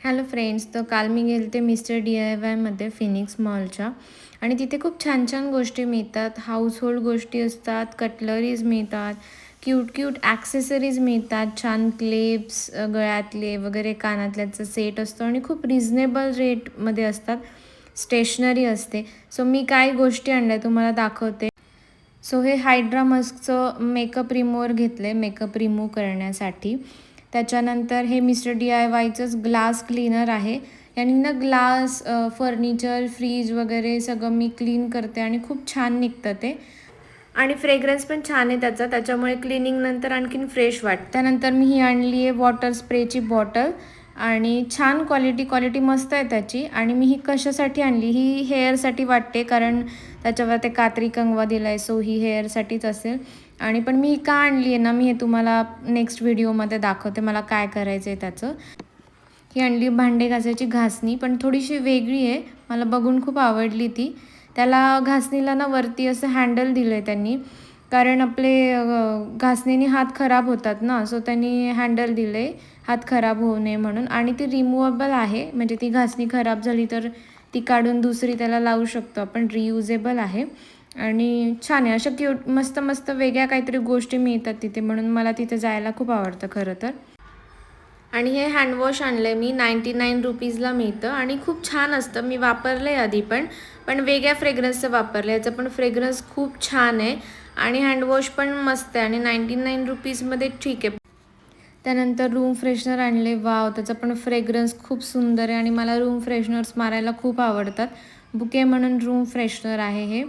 Hello friends तर काल मी गेले ते मिस्टर डी आय वायमध्ये फिनिक्स मॉलच्या आणि तिथे खूप छान छान गोष्टी मिळतात. हाऊसहोल्ड गोष्टी असतात कटलरीज मिळतात क्यूट क्यूट ॲक्सेसरीज मिळतात. छान क्लिप्स गळ्यातले वगैरे कानातल्याचा सेट असतो आणि खूप रिझनेबल रेटमध्ये असतात. स्टेशनरी असते. सो मी काय गोष्टी आणल्या तुम्हाला दाखवते. सो हे हायड्रा मस्कचं मेकअप रिमूवर घेतलं आहे मेकअप रिमूव्ह करण्यासाठी. त्याच्यानंतर हे मिस्टर डी आय वायचंच ग्लास क्लीनर आहे. यांनी ना ग्लास फर्निचर फ्रीज वगैरे सगळं मी क्लीन करते आणि खूप छान निघतं ते. आणि फ्रेग्रन्स पण छान आहे त्याचा. त्याच्यामुळे क्लिनिंगनंतर आणखीन फ्रेश वाटतं. त्यानंतर मी ही आणली आहे वॉटर स्प्रेची बॉटल आणि छान क्वालिटी क्वालिटी मस्त आहे त्याची. आणि मी ही कशासाठी आणली? ही हेअरसाठी वाटते कारण त्याच्यावर ते कात्री कंगवा दिला आहे सो ही हेअरसाठीच असेल. आणि पण मी का आणली आहे ना मी हे तुम्हाला नेक्स्ट व्हिडिओमध्ये दाखवते मला काय करायचं आहे त्याचं. ही आणली भांडे घासायची घासणी पण थोडीशी वेगळी आहे मला बघून खूप आवडली ती. त्याला घासणीला ना वरती असं हँडल दिलं आहे त्यांनी कारण आपले घासणीने हात खराब होतात ना सो त्यांनी हँडल दिले हात खराब होऊ नये म्हणून. आणि ती रिमुवेबल आहे म्हणजे ती घासणी खराब झाली तर ती काढून दुसरी त्याला लावू शकतो आपण रियुजेबल आहे. आणि छान आहे. अशा क्यूट मस्त मस्त वेगळ्या काहीतरी गोष्टी मिळतात तिथे म्हणून मला तिथे जायला खूप आवडतं खरं तर. आणि हे हँडवॉश आणलं आहे मी. नाईंटी नाईन रुपीजला मिळतं आणि खूप छान असतं. मी वापरलं आहे आधी पण पण वेगळ्या फ्रेग्रन्सचं वापरलं याचं पण फ्रेग्रन्स खूप छान आहे. आणि हँडवॉश पण मस्त आहे. आणि नाईंटी नाईन रुपीजमध्ये ठीक आहे. त्यानंतर रूम फ्रेशनर आणले वाव त्याचा पण फ्रेग्रन्स खूप सुंदर आहे. आणि मला रूम फ्रेशनर्स मारायला खूप आवडतात. बुके म्हणून रूम फ्रेशनर आहे हे.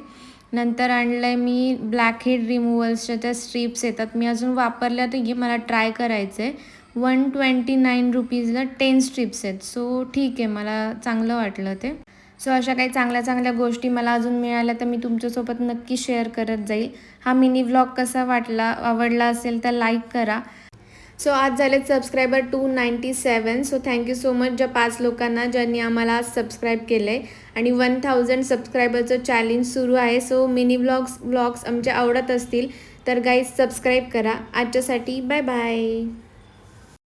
नंतर आणलं आहे मी ब्लॅक हेड रिमूवल्सच्या त्या स्ट्रीप्स येतात. मी अजून वापरल्या तर घे मला ट्राय करायचं आहे वन ट्वेंटी नाईन रुपीजला टेन स्ट्रीप्स आहेत. सो ठीक आहे मला चांगलं वाटलं ते. सो अशा काही चांगल्या चांगल्या गोष्टी मला अजून मिळाल्या तर मी तुमच्यासोबत नक्की शेअर करत जाईल. हा मिनी व्लॉग कसा वाटला आवडला असेल तर लाईक करा. सो आज झालेत subscriber two ninety seven so thank you so much ज्या पाच लोकांना ज्यांनी आम्हाला आज सबस्क्राईब केलं आहे आणि वन थाउजंड सबस्क्रायबरचं चॅलेंज सुरू आहे. सो मिनी व्लॉग्स व्लॉग्स आमचे आवडत असतील. तर गाईज सबस्क्राईब करा. आजच्यासाठी बाय बाय